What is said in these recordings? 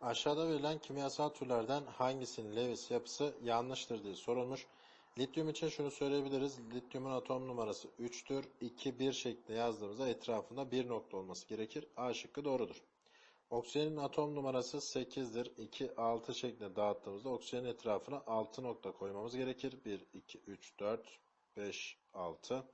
Aşağıda verilen kimyasal türlerden hangisinin Lewis yapısı yanlıştır diye sorulmuş. Lityum için şunu söyleyebiliriz. Lityumun atom numarası 3'tür. 2, 1 şeklinde yazdığımızda etrafında bir nokta olması gerekir. A şıkkı doğrudur. Oksijenin atom numarası 8'dir. 2, 6 şeklinde dağıttığımızda oksijenin etrafına 6 nokta koymamız gerekir. 1, 2, 3, 4, 5, 6.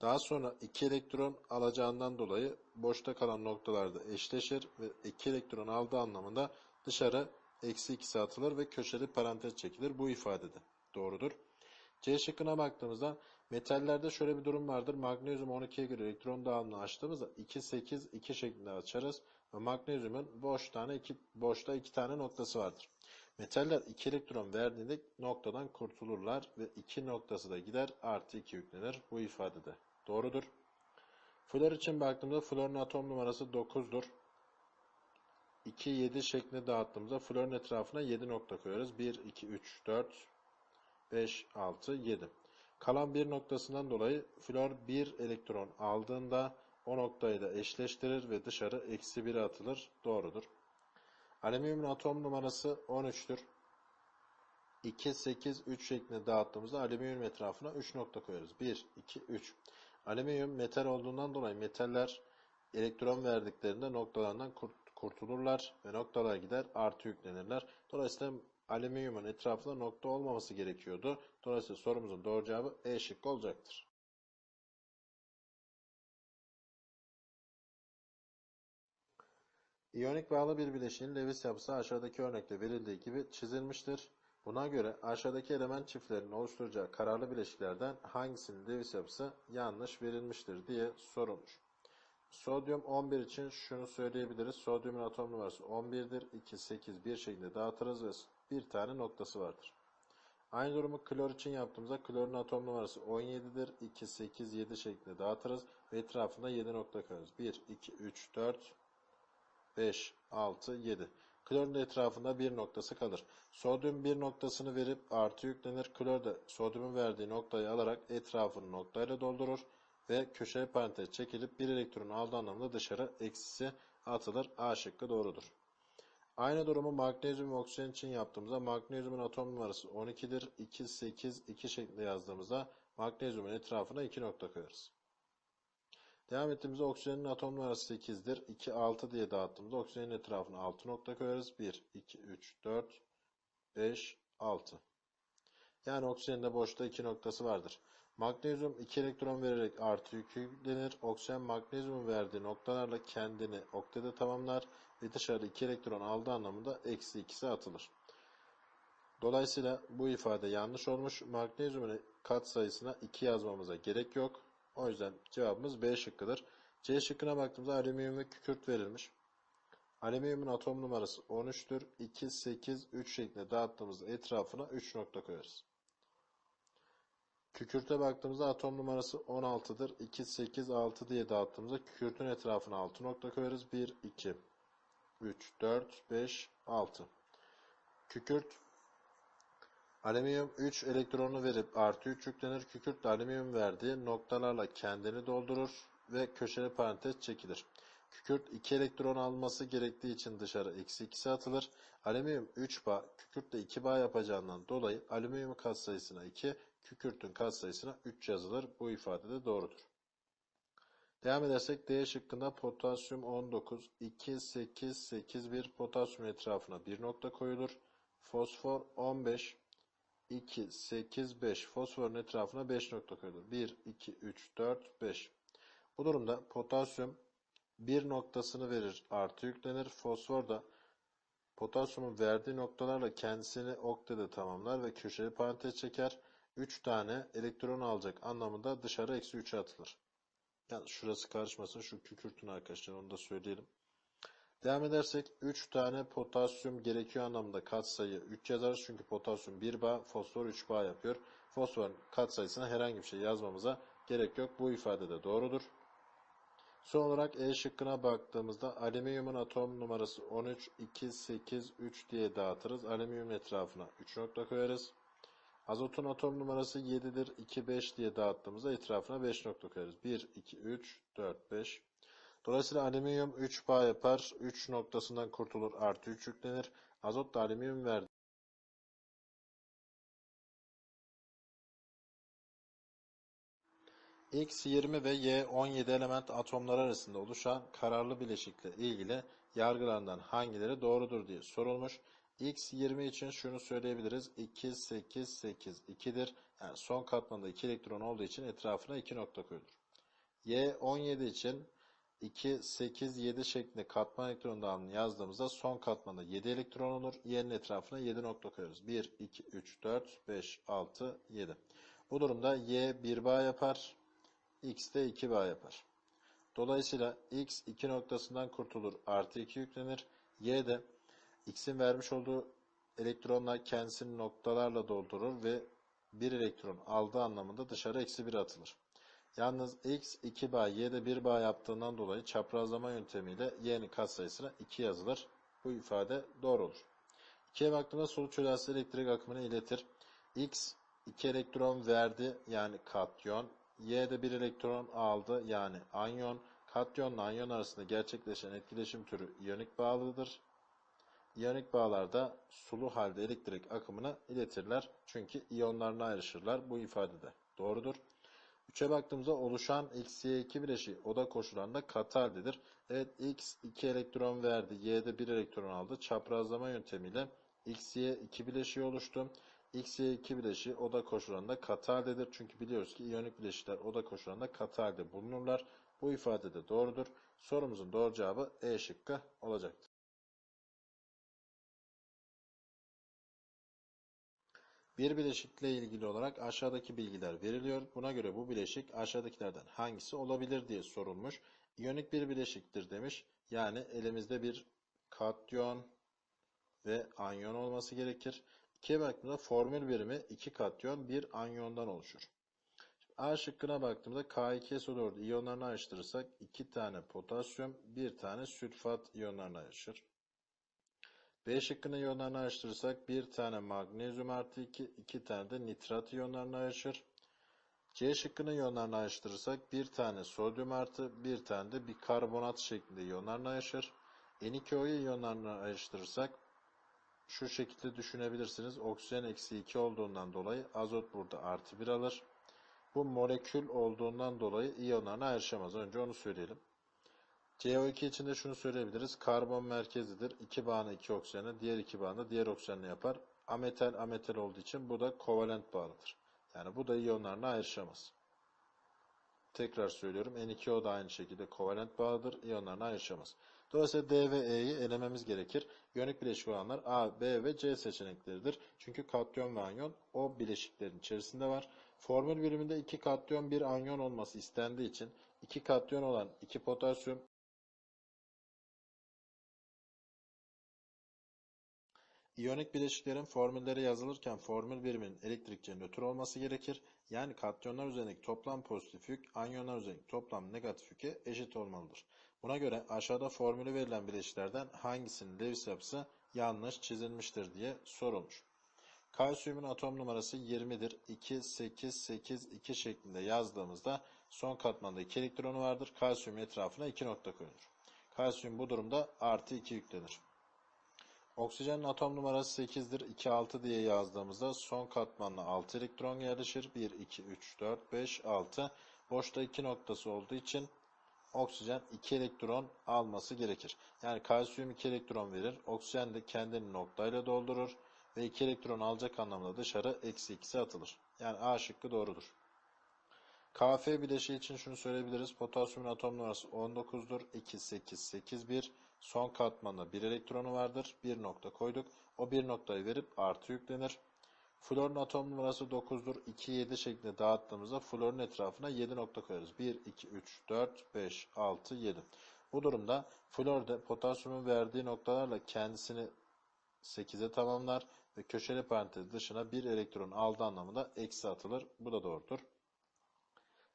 Daha sonra 2 elektron alacağından dolayı boşta kalan noktalarda eşleşir ve 2 elektron aldığı anlamında dışarı eksi 2'si atılır ve köşeli parantez çekilir. Bu ifadede doğrudur. C şıkkına baktığımızda metallerde şöyle bir durum vardır. Magnezyum 12'ye göre elektron dağılımını açtığımızda 2, 8, 2 şeklinde açarız. Ve magnezyumun boş tane iki, boşta 2 tane noktası vardır. Metaller 2 elektron verdiğinde noktadan kurtulurlar ve 2 noktası da gider artı 2 yüklenir. Bu ifadede doğrudur. Flor için baktığımızda florun atom numarası 9'dur. 2, 7 şeklinde dağıttığımızda florun etrafına 7 nokta koyarız. 1, 2, 3, 4, 5, 6, 7. Kalan bir noktasından dolayı flor 1 elektron aldığında o noktayı da eşleştirir ve dışarı eksi 1 atılır. Doğrudur. Alüminyumun atom numarası 13'tür. 2, 8, 3 şeklinde dağıttığımızda alüminyum etrafına 3 nokta koyarız. 1, 2, 3. Alüminyum metal olduğundan dolayı metaller elektron verdiklerinde noktalarından kurt kurtulurlar ve noktalar gider artı yüklenirler. Dolayısıyla alüminyumun etrafında nokta olmaması gerekiyordu. Dolayısıyla sorumuzun doğru cevabı E şıkkı olacaktır. İyonik bağlı bir bileşiğin Lewis yapısı aşağıdaki örnekte verildiği gibi çizilmiştir. Buna göre aşağıdaki element çiftlerinin oluşturacağı kararlı bileşiklerden hangisinin Lewis yapısı yanlış verilmiştir diye sorulmuş. Sodyum 11 için şunu söyleyebiliriz. Sodyumun atom numarası 11'dir. 2, 8, 1 şeklinde dağıtırız ve bir tane noktası vardır. Aynı durumu klor için yaptığımızda klorun atom numarası 17'dir. 2, 8, 7 şeklinde dağıtırız ve etrafında 7 nokta koyarız. 1, 2, 3, 4, 5, 6, 7. Klorun da etrafında bir noktası kalır. Sodyum bir noktasını verip artı yüklenir. Klor da sodyumun verdiği noktayı alarak etrafını noktayla doldurur ve köşeye parantez çekilip bir elektron aldığı anlamda dışarı eksisi atılır. A şıkkı doğrudur. Aynı durumu magnezyum ve oksijen için yaptığımızda magnezyumun atom numarası 12'dir. 2, 8, 2 şeklinde yazdığımızda magnezyumun etrafına 2 nokta koyarız. Devam ettiğimizde oksijenin atom numarası 8'dir. 2, 6 diye dağıttığımızda oksijenin etrafına 6 nokta koyarız. 1, 2, 3, 4, 5, 6. Yani oksijenin boşta 2 noktası vardır. Magnezyum 2 elektron vererek artı yüklenir. Oksijen magnezyumun verdiği noktalarla kendini oktede tamamlar ve dışarı 2 elektron aldığı anlamında eksi 2'si atılır. Dolayısıyla bu ifade yanlış olmuş. Magnezyumun kat sayısına 2 yazmamıza gerek yok. O yüzden cevabımız B şıkkıdır. C şıkkına baktığımızda alüminyum ve kükürt verilmiş. Alüminyumun atom numarası 13'tür. 2, 8, 3 şeklinde dağıttığımızda etrafına 3 nokta koyarız. Kükürte baktığımızda atom numarası 16'dır. 2, 8, 6 diye dağıttığımızda kükürtün etrafına 6 nokta koyarız. 1, 2, 3, 4, 5, 6. Kükürt alüminyum 3 elektronu verip artı 3 yüklenir. Kükürt alüminyum verdiği noktalarla kendini doldurur ve köşeli parantez çekilir. Kükürt 2 elektron alması gerektiği için dışarı eksi 2'si atılır. Alüminyum 3 bağ, kükürt de 2 bağ yapacağından dolayı alüminyum katsayısına 2, kükürtün katsayısına 3 yazılır. Bu ifade de doğrudur. Devam edersek D şıkkında potasyum 19, 2, 8, 8, 1 potasyum etrafına bir nokta koyulur. Fosfor 15, 2, 8, 5 fosforun etrafına 5 nokta koyulur. 1, 2, 3, 4, 5. Bu durumda potasyum bir noktasını verir artı yüklenir. Fosfor da potasyumun verdiği noktalarla kendisini oktede tamamlar ve köşeli parantez çeker. 3 tane elektron alacak anlamında dışarı eksi 3'e atılır. Yani şurası karışmasın şu kükürtün arkadaşlar onu da söyleyelim. Devam edersek 3 tane potasyum gerekiyor anlamında katsayı 3 yazarız. Çünkü potasyum 1 bağ, fosfor 3 bağ yapıyor. Fosforun katsayısına herhangi bir şey yazmamıza gerek yok. Bu ifade de doğrudur. Son olarak E şıkkına baktığımızda alüminyumun atom numarası 13, 2, 8, 3 diye dağıtırız. Alüminyum etrafına 3 nokta koyarız. Azotun atom numarası 7'dir. 2, 5 diye dağıttığımızda etrafına 5 nokta koyarız. 1, 2, 3, 4, 5. Dolayısıyla alüminyum 3 bağ yapar. 3 noktasından kurtulur. Artı 3 yüklenir. Azot da alüminyum verdi. X20 ve Y17 element atomlar arasında oluşan kararlı bileşikle ilgili yargılarından hangileri doğrudur diye sorulmuş. X20 için şunu söyleyebiliriz. 2, 8, 8, 2'dir. Yani son katmanda 2 elektron olduğu için etrafına 2 nokta koyulur. Y17 için 2, 8, 7 şeklinde katman elektron dağılımını yazdığımızda son katmanda 7 elektron olur. Y'nin etrafına 7 nokta koyuyoruz. 1, 2, 3, 4, 5, 6, 7. Bu durumda Y 1 bağ yapar. X de 2 bağ yapar. Dolayısıyla X 2 noktasından kurtulur. Artı 2 yüklenir. Y de X'in vermiş olduğu elektronla kendisini noktalarla doldurur ve bir elektron aldığı anlamında dışarı eksi 1 atılır. Yalnız X 2 bağ, Y de 1 bağ yaptığından dolayı çaprazlama yöntemiyle Y'nin katsayısına 2 yazılır. Bu ifade doğru olur. 2'ye baktığımda sonuç çözelsi elektrik akımını iletir. X 2 elektron verdi yani katyon. Y de 1 elektron aldı yani anyon. Katyonla anyon arasında gerçekleşen etkileşim türü iyonik bağlıdır. İyonik bağlarda sulu halde elektrik akımını iletirler. Çünkü iyonlarına ayrışırlar. Bu ifade de doğrudur. 3'e baktığımızda oluşan X, Y2 bileşiği oda koşullarında katı haldedir. Evet X 2 elektron verdi. Y de 1 elektron aldı. Çaprazlama yöntemiyle X, Y 2 bileşiği oluştu. X, Y 2 bileşiği oda koşullarında katı haldedir. Çünkü biliyoruz ki iyonik bileşikler oda koşullarında katı halde bulunurlar. Bu ifade de doğrudur. Sorumuzun doğru cevabı E şıkkı olacaktır. Bir bileşikle ilgili olarak aşağıdaki bilgiler veriliyor. Buna göre bu bileşik aşağıdakilerden hangisi olabilir diye sorulmuş. İyonik bir bileşiktir demiş. Yani elimizde bir katyon ve anyon olması gerekir. İkiye baktığımda formül birimi 2 katyon 1 anyondan oluşur. A şıkkına baktığımda K2SO4 iyonlarını ayrıştırırsak 2 tane potasyum 1 tane sülfat iyonlarını ayrışır. B şıkkını iyonlarını ayrıştırırsak bir tane magnezyum artı 2, 2 tane de nitrat iyonlarını ayrışır. C şıkkını iyonlarını ayrıştırırsak bir tane sodyum artı bir tane de bikarbonat şeklinde iyonlarını ayrışır. N2O'yu iyonlarını ayrıştırırsak şu şekilde düşünebilirsiniz. Oksijen eksi 2 olduğundan dolayı azot burada artı 1 alır. Bu molekül olduğundan dolayı iyonlarına ayrışamaz. Önce onu söyleyelim. CO2 için de şunu söyleyebiliriz. Karbon merkezidir. 2 bağını 2 oksijene, diğer 2 bağını diğer oksijenle yapar. Ametal ametal olduğu için bu da kovalent bağlıdır. Yani bu da iyonlarına ayrışamaz. Tekrar söylüyorum. N2O da aynı şekilde kovalent bağlıdır. İyonlarına ayrışamaz. Dolayısıyla D ve E'yi elememiz gerekir. Yönük bileşik olanlar A, B ve C seçenekleridir. Çünkü katyon ve anyon o bileşiklerin içerisinde var. Formül biriminde 2 katyon 1 anyon olması istendiği için 2 katyon olan 2 potasyum İyonik bileşiklerin formülleri yazılırken formül biriminin elektrikçe nötr olması gerekir. Yani katyonlar üzerindeki toplam pozitif yük anyonlar üzerindeki toplam negatif yüke eşit olmalıdır. Buna göre aşağıda formülü verilen bileşiklerden hangisinin Lewis yapısı yanlış çizilmiştir diye sorulmuş. Kalsiyumun atom numarası 20'dir. 2, 8, 8, 2 şeklinde yazdığımızda son katmanda 2 elektronu vardır. Kalsiyumun etrafına 2 nokta koyulur. Kalsiyum bu durumda artı 2 yüklenir. Oksijenin atom numarası 8'dir. 2, 6 diye yazdığımızda son katmanla 6 elektron yerleşir. 1, 2, 3, 4, 5, 6. Boşta 2 noktası olduğu için oksijen 2 elektron alması gerekir. Yani kalsiyum 2 elektron verir. Oksijen de kendini noktayla doldurur. Ve 2 elektron alacak anlamda dışarı eksi 2'si atılır. Yani A şıkkı doğrudur. KF bileşiği için şunu söyleyebiliriz. Potasyumun atom numarası 19'dur. 2, 8, 8, 1. Son katmanda bir elektronu vardır. Bir nokta koyduk. O bir noktayı verip artı yüklenir. Florun atom numarası 9'dur. 2, 7 şeklinde dağıttığımızda florun etrafına 7 nokta koyarız. 1, 2, 3, 4, 5, 6, 7. Bu durumda flor da potasyumun verdiği noktalarla kendisini 8'e tamamlar ve köşeli parantez dışına bir elektron aldığı anlamında eksi atılır. Bu da doğrudur.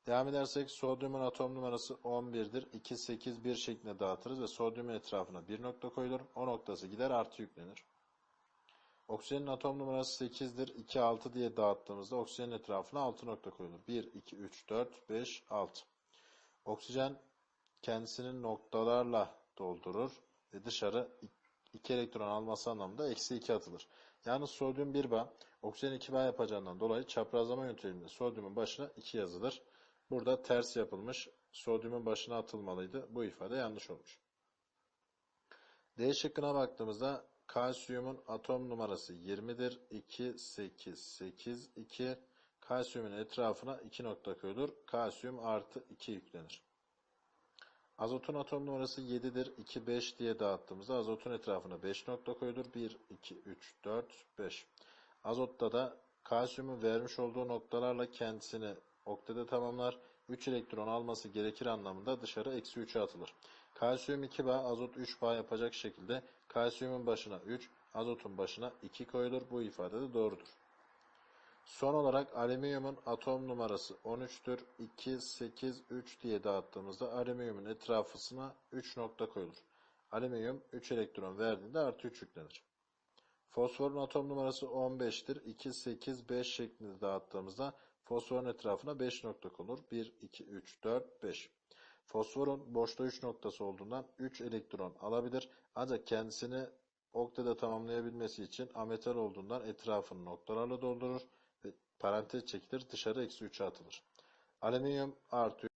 Devam edersek sodyumun atom numarası 11'dir. 2, 8, 1 şeklinde dağıtırız ve sodyumun etrafına bir nokta koyulur. O noktası gider artı yüklenir. Oksijenin atom numarası 8'dir. 2, 6 diye dağıttığımızda oksijenin etrafına 6 nokta koyulur. 1, 2, 3, 4, 5, 6. Oksijen kendisini noktalarla doldurur ve dışarı 2 elektron alması anlamında eksi 2 atılır. Yalnız sodyum 1 bağ, oksijen 2 bağ yapacağından dolayı çaprazlama yönteminde sodyumun başına 2 yazılır. Burada ters yapılmış, sodyumun başına atılmalıydı. Bu ifade yanlış olmuş. D şıkkına baktığımızda kalsiyumun atom numarası 20'dir. 2, 8, 8, 2. Kalsiyumun etrafına 2 nokta koyulur. Kalsiyum artı 2 yüklenir. Azotun atom numarası 7'dir. 2, 5 diye dağıttığımızda azotun etrafına 5 nokta koyulur. 1, 2, 3, 4, 5. Azotta da kalsiyumun vermiş olduğu noktalarla kendisini oktede tamamlar. 3 elektron alması gerekir anlamında dışarı eksi 3'e atılır. Kalsiyum 2 bağ, azot 3 bağ yapacak şekilde kalsiyumun başına 3, azotun başına 2 koyulur. Bu ifade de doğrudur. Son olarak alüminyumun atom numarası 13'tür. 2, 8, 3 diye dağıttığımızda alüminyumun etrafına 3 nokta koyulur. Alüminyum 3 elektron verdiğinde artı 3 yüklenir. Fosforun atom numarası 15'tir. 2, 8, 5 şeklinde dağıttığımızda fosforun etrafına 5 nokta konur. 1, 2, 3, 4, 5. Fosforun boşta 3 noktası olduğundan 3 elektron alabilir. Ancak kendisini oktede tamamlayabilmesi için ametal olduğundan etrafını noktalarla doldurur ve parantez çekilir dışarı eksi 3'e atılır. Alüminyum artı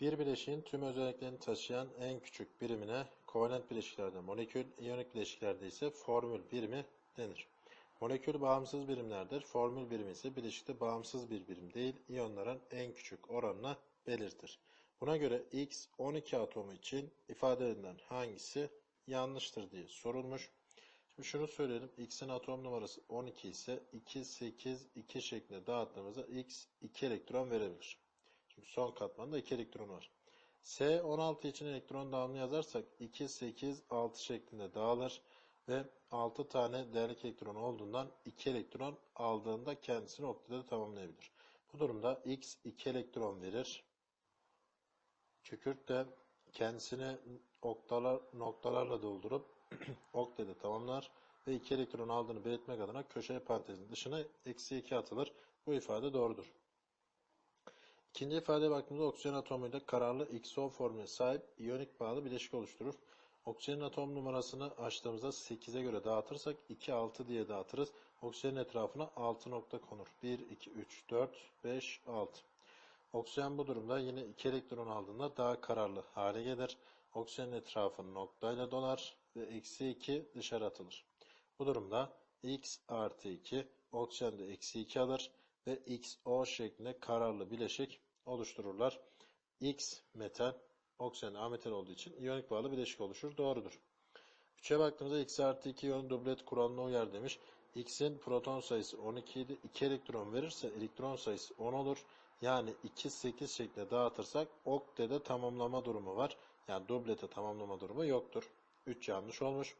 Bir bileşiğin tüm özelliklerini taşıyan en küçük birimine kovalent bileşiklerde molekül, iyonik bileşiklerde ise formül birimi denir. Molekül bağımsız birimlerdir. Formül birimi ise bileşikte bağımsız bir birim değil, iyonların en küçük oranına belirtir. Buna göre X 12 atomu için ifade edilen hangisi yanlıştır diye sorulmuş. Şimdi şunu söyleyelim. X'in atom numarası 12 ise 2, 8, 2 şeklinde dağıttığımızda X 2 elektron verebilir. Çünkü son katmanda 2 elektron var. S 16 için elektron dağılımını yazarsak 2, 8, 6 şeklinde dağılır ve 6 tane değerli elektron olduğundan 2 elektron aldığında kendisini oktada tamamlayabilir. Bu durumda X 2 elektron verir. Kükürt de kendisini oktalar, noktalarla doldurup oktada tamamlar ve 2 elektron aldığını belirtmek adına köşe parantezin dışına eksi 2 atılır. Bu ifade doğrudur. İkinci ifadeye baktığımızda oksijen atomuyla kararlı XO formüle sahip iyonik bağlı bileşik oluşturur. Oksijenin atom numarasını açtığımızda 8'e göre dağıtırsak 2, 6 diye dağıtırız. Oksijenin etrafına 6 nokta konur. 1, 2, 3, 4, 5, 6. Oksijen bu durumda yine 2 elektron aldığında daha kararlı hale gelir. Oksijenin etrafını noktayla dolar ve eksi 2 dışarı atılır. Bu durumda X artı 2 oksijen de eksi 2 alır ve XO şeklinde kararlı bileşik oluştururlar. X metal, oksijen ametal olduğu için iyonik bağlı bileşik oluşur. Doğrudur. 3'e baktığımızda X artı 2 iyon dublet kuralına uyar demiş. X'in proton sayısı 12 idi. 2 elektron verirse elektron sayısı 10 olur. Yani 2, 8 şeklinde dağıtırsak oktede tamamlama durumu var. Yani dublete tamamlama durumu yoktur. 3 yanlış olmuş.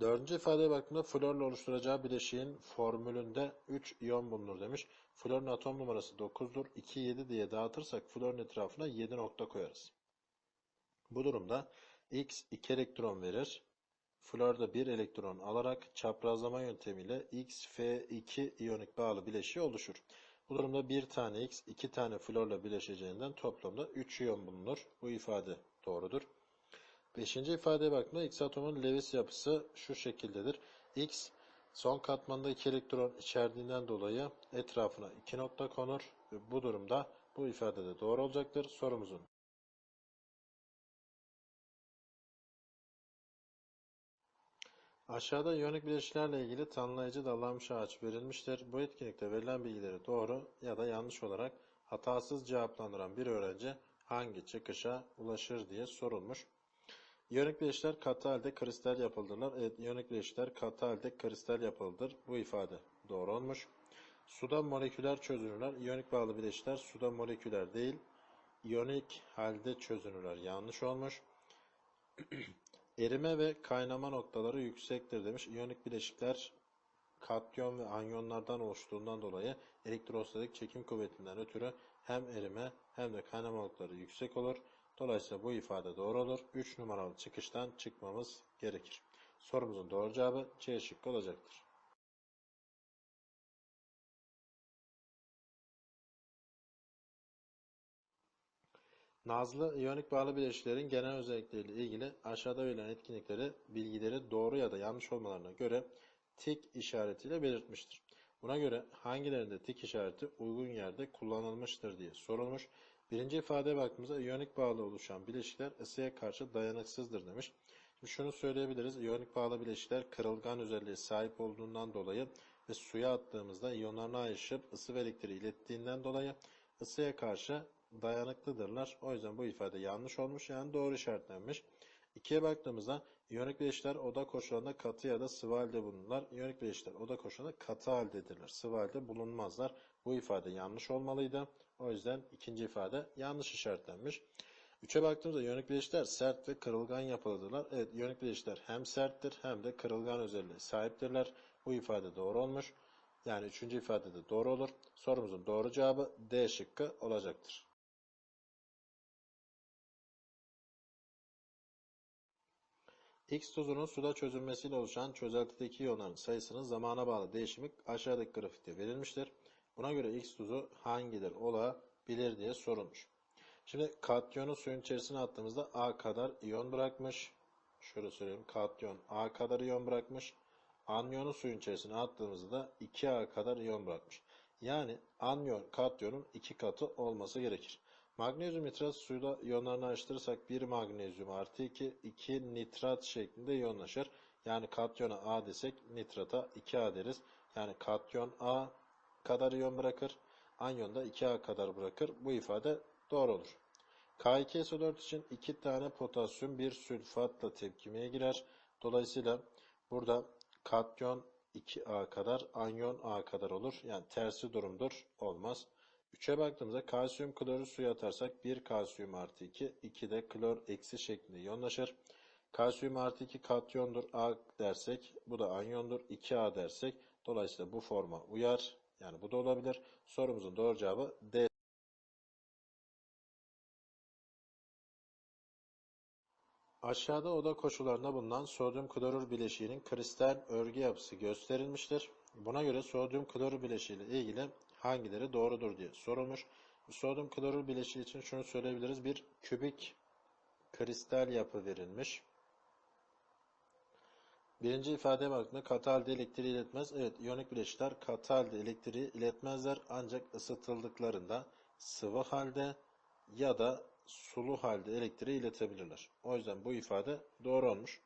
Dördüncü ifadeye baktığımda florla oluşturacağı bileşiğin formülünde 3 iyon bulunur demiş. Florun atom numarası 9'dur. 2, 7 diye dağıtırsak florun etrafına 7 nokta koyarız. Bu durumda X 2 elektron verir. Flor da 1 elektron alarak çaprazlama yöntemiyle XF2 iyonik bağlı bileşiği oluşur. Bu durumda bir tane X, iki tane florla bileşeceğinden toplamda 3 iyon bulunur. Bu ifade doğrudur. Beşinci ifadeye baktığımda X atomun Lewis yapısı şu şekildedir. X son katmanda 2 elektron içerdiğinden dolayı etrafına 2 nokta konur. Bu durumda bu ifade de doğru olacaktır. Sorumuzun Aşağıda iyonik bileşiklerle ilgili tanımlayıcı dallanmış ağaç verilmiştir. Bu etkinlikte verilen bilgileri doğru ya da yanlış olarak hatasız cevaplandıran bir öğrenci hangi çıkışa ulaşır diye sorulmuş. İyonik bileşikler katı halde kristal yapıldırlar. Evet, iyonik bileşikler katı halde kristal yapıldır. Bu ifade doğru olmuş. Suda moleküler çözünürler. İyonik bağlı bileşikler suda moleküler değil, iyonik halde çözünürler. Yanlış olmuş. Erime ve kaynama noktaları yüksektir demiş. İyonik bileşikler katyon ve anyonlardan oluştuğundan dolayı elektrostatik çekim kuvvetinden ötürü hem erime hem de kaynama noktaları yüksek olur. Dolayısıyla bu ifade doğru olur. 3 numaralı çıkıştan çıkmamız gerekir. Sorumuzun doğru cevabı C şıkkı olacaktır. Nazlı iyonik bağlı bileşiklerin genel özellikleriyle ilgili aşağıda verilen etkinlikleri, bilgileri doğru ya da yanlış olmalarına göre tik işaretiyle belirtmiştir. Buna göre hangilerinde tik işareti uygun yerde kullanılmıştır diye sorulmuş. Birinci ifadeye baktığımızda iyonik bağlı oluşan bileşikler ısıya karşı dayanıksızdır demiş. Şimdi şunu söyleyebiliriz. İyonik bağlı bileşikler kırılgan özelliğe sahip olduğundan dolayı ve suya attığımızda iyonlarına ayrışıp ısı ve elektriği ilettiğinden dolayı ısıya karşı dayanıklıdırlar. O yüzden bu ifade yanlış olmuş yani doğru işaretlenmiş. İkiye baktığımızda iyonik bileşikler oda koşullarında katı ya da sıvı halde bulunurlar. İyonik bileşikler oda koşullarında katı haldedirler. Sıvı halde bulunmazlar. Bu ifade yanlış olmalıydı. O yüzden ikinci ifade yanlış işaretlenmiş. Üçe baktığımızda iyonik bileşikler sert ve kırılgan yapılıdırlar. Evet iyonik bileşikler hem serttir hem de kırılgan özelliğe sahiptirler. Bu ifade doğru olmuş. Yani üçüncü ifade de doğru olur. Sorumuzun doğru cevabı D şıkkı olacaktır. X tuzunun suda çözülmesiyle oluşan çözeltideki iyonların sayısının zamana bağlı değişimi aşağıdaki grafikte verilmiştir. Buna göre X tuzu hangileri olabilir diye sorulmuş. Şimdi katyonu suyun içerisine attığımızda A kadar iyon bırakmış. Şöyle söyleyeyim. Katyon A kadar iyon bırakmış. Anyonu suyun içerisine attığımızda da 2A kadar iyon bırakmış. Yani anyon katyonun iki katı olması gerekir. Magnezyum nitrat suyla iyonlarını ayrıştırırsak 1 magnezyum artı 2, 2 nitrat şeklinde iyonlaşır. Yani katyona A desek nitrata 2A deriz. Yani katyon A kadar iyon bırakır. Anyon da 2A kadar bırakır. Bu ifade doğru olur. K2SO4 için 2 tane potasyum bir sülfatla tepkimeye girer. Dolayısıyla burada katyon 2A kadar, anyon A kadar olur. Yani tersi durumdur. Olmaz. 3'e baktığımızda kalsiyum kloru suya atarsak 1 kalsiyum artı 2, 2 de klor eksi şeklinde iyonlaşır. Kalsiyum artı 2 katyondur A dersek bu da anyondur 2A dersek dolayısıyla bu forma uyar. Yani bu da olabilir. Sorumuzun doğru cevabı D. Aşağıda oda koşullarında bulunan sodyum klorür bileşiğinin kristal örgü yapısı gösterilmiştir. Buna göre sodyum klorür bileşiği ile ilgili hangileri doğrudur diye sorulmuş. Sodyum klorür bileşiği için şunu söyleyebiliriz. Bir kübik kristal yapı verilmiş. Birinci ifadeye baktığında katı halde elektriği iletmez. Evet, iyonik bileşikler katı halde elektriği iletmezler ancak ısıtıldıklarında sıvı halde ya da sulu halde elektriği iletebilirler. O yüzden bu ifade doğru olmuş.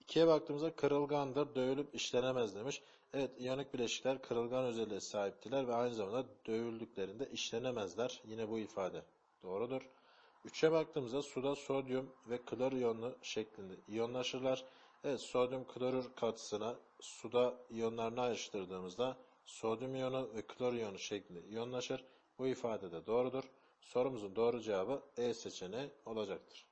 İkiye baktığımızda kırılgandır, dövülüp işlenemez demiş. Evet, iyonik bileşikler kırılgan özelliğe sahiptiler ve aynı zamanda dövüldüklerinde işlenemezler. Yine bu ifade doğrudur. Üçe baktığımızda suda sodyum ve klor iyonu şeklinde iyonlaşırlar. Evet, sodyum klorür katısına suda iyonlarını ayrıştırdığımızda sodyum iyonu ve klor iyonu şeklinde iyonlaşır. Bu ifade de doğrudur. Sorumuzun doğru cevabı E seçeneği olacaktır.